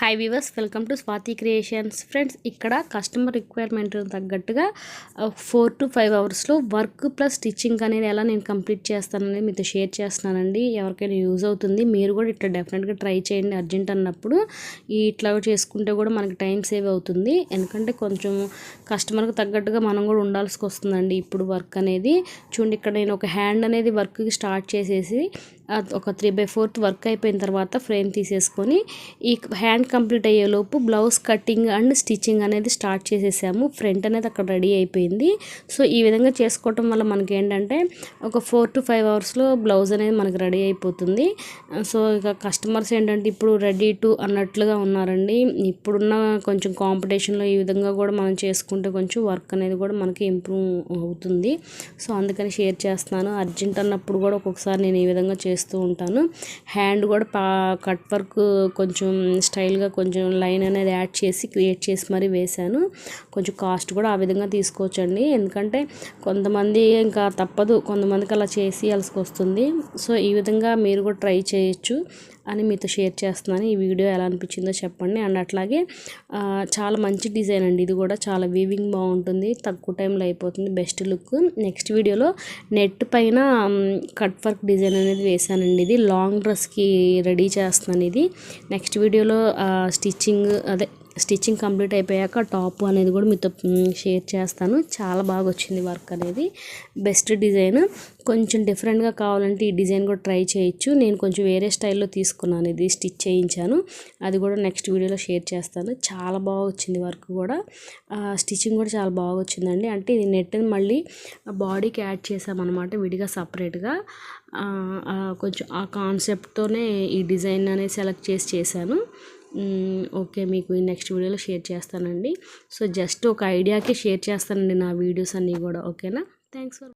Hi viewers welcome to Swathi creations friends ఇక్కడ customer requirement తగ్గట్టుగా four to five అవర్స్లో work plus stitching అనేది ఎలా నేను కంప్లీట్ చేస్తానని మీతో షేర్ చేస్తున్నానండి. ఎవరికైనా యూజ్ అవుతుంది మీరు కూడా ఇట్లా డెఫినెట్గా ట్రై చేయండి అర్జెంట్ అన్నప్పుడు. ఈ ఇట్లా చేసుకుంటే కూడా మనకి టైం సేవ్ అవుతుంది. ఎందుకంటే కొంచెం కస్టమర్కి తగ్గట్టుగా మనం కూడా ఉండాల్సి వస్తుందండి ఇప్పుడు వర్క్ అనేది. చూడండి ఇక్కడ నేను ఒక హ్యాండ్ అనేది వర్క్కి స్టార్ట్ చేసేసి ఒక త్రీ బై ఫోర్త్ వర్క్ అయిపోయిన తర్వాత ఫ్రేమ్ తీసేసుకొని ఈ హ్యాండ్ కంప్లీట్ అయ్యేలోపు బ్లౌజ్ కటింగ్ అండ్ స్టిచ్చింగ్ అనేది స్టార్ట్ చేసేసాము. ఫ్రంట్ అనేది అక్కడ రెడీ అయిపోయింది. సో ఈ విధంగా చేసుకోవటం వల్ల మనకి ఏంటంటే ఒక ఫోర్ టు ఫైవ్ అవర్స్లో బ్లౌజ్ అనేది మనకి రెడీ అయిపోతుంది. సో ఇక కస్టమర్స్ ఏంటంటే ఇప్పుడు రెడీ టు అన్నట్లుగా ఉన్నారండి. ఇప్పుడున్న కొంచెం కాంపిటీషన్లో ఈ విధంగా కూడా మనం చేసుకుంటే కొంచెం వర్క్ అనేది కూడా మనకి ఇంప్రూవ్ అవుతుంది. సో అందుకని షేర్ చేస్తున్నాను. అర్జెంట్ అన్నప్పుడు కూడా ఒక్కొక్కసారి నేను ఈ విధంగా చేస్తూ ఉంటాను. హ్యాండ్ కూడా పా కట్ వర్క్ కొంచెం స్టైల్ స్టైల్గా కొంచెం లైన్ అనేది యాడ్ చేసి క్రియేట్ చేసి మరీ వేశాను. కొంచెం కాస్ట్ కూడా ఆ విధంగా తీసుకోవచ్చండి. ఎందుకంటే కొంతమంది ఇంకా తప్పదు. కొంతమందికి అలా చేసి వస్తుంది. సో ఈ విధంగా మీరు కూడా ట్రై చేయొచ్చు. అని మీతో షేర్ చేస్తున్నాను. ఈ వీడియో ఎలా అనిపించిందో చెప్పండి. అండ్ అట్లాగే చాలా మంచి డిజైన్ అండి. ఇది కూడా చాలా వీవింగ్ బాగుంటుంది. తక్కువ టైంలో అయిపోతుంది. బెస్ట్ లుక్ నెక్స్ట్ వీడియోలో నెట్ పైన కట్ వర్క్ డిజైన్ అనేది వేసానండి ఇది. లాంగ్ డ్రెస్కి రెడీ చేస్తున్నాను ఇది. నెక్స్ట్ వీడియోలో స్టిచ్చింగ్ అదే స్టిచ్చింగ్ కంప్లీట్ అయిపోయాక టాప్ అనేది కూడా మీతో షేర్ చేస్తాను. చాలా బాగా వచ్చింది వర్క్ అనేది. Best design. కొంచెం డిఫరెంట్గా కావాలంటే ఈ డిజైన్ కూడా ట్రై చేయొచ్చు. నేను కొంచెం వేరే స్టైల్లో తీసుకున్నాను. ఇది స్టిచ్ చేయించాను. అది కూడా నెక్స్ట్ వీడియోలో షేర్ చేస్తాను. చాలా బాగా వచ్చింది వర్క్ కూడా. స్టిచ్చింగ్ కూడా చాలా బాగా వచ్చిందండి. అంటే ఇది నెట్ మళ్ళీ బాడీకి యాడ్ చేసామన్నమాట విడిగా సపరేట్గా. కొంచెం ఆ కాన్సెప్ట్తోనే ఈ డిజైన్ అనేది సెలెక్ట్ చేసి చేశాను. ఓకే మీకు నెక్స్ట్ వీడియోలో షేర్ చేస్తానండి. సో జస్ట్ ఒక ఐడియాకి షేర్ చేస్తానండి నా వీడియోస్ అన్నీ కూడా ఓకేనా థ్యాంక్స్ ఫర్